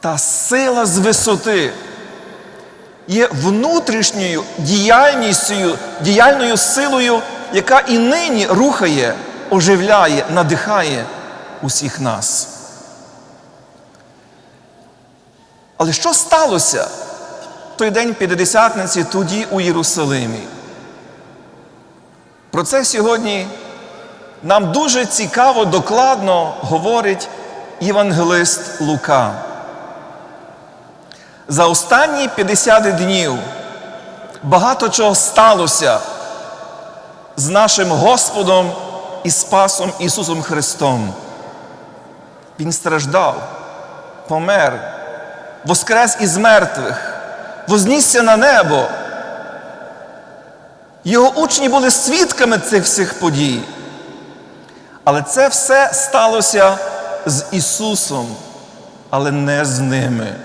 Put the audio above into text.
та сила з висоти є внутрішньою діяльністю, діяльною силою, яка і нині рухає, оживляє, надихає усіх нас. Але що сталося в той день П'ятидесятниці тоді у Єрусалимі? Про це сьогодні нам дуже цікаво, докладно говорить євангелист Лука. За останні 50 днів багато чого сталося з нашим Господом і Спасом Ісусом Христом. Він страждав, помер, воскрес із мертвих, вознісся на небо. Його учні були свідками цих всіх подій. Але це все сталося з Ісусом, але не з ними.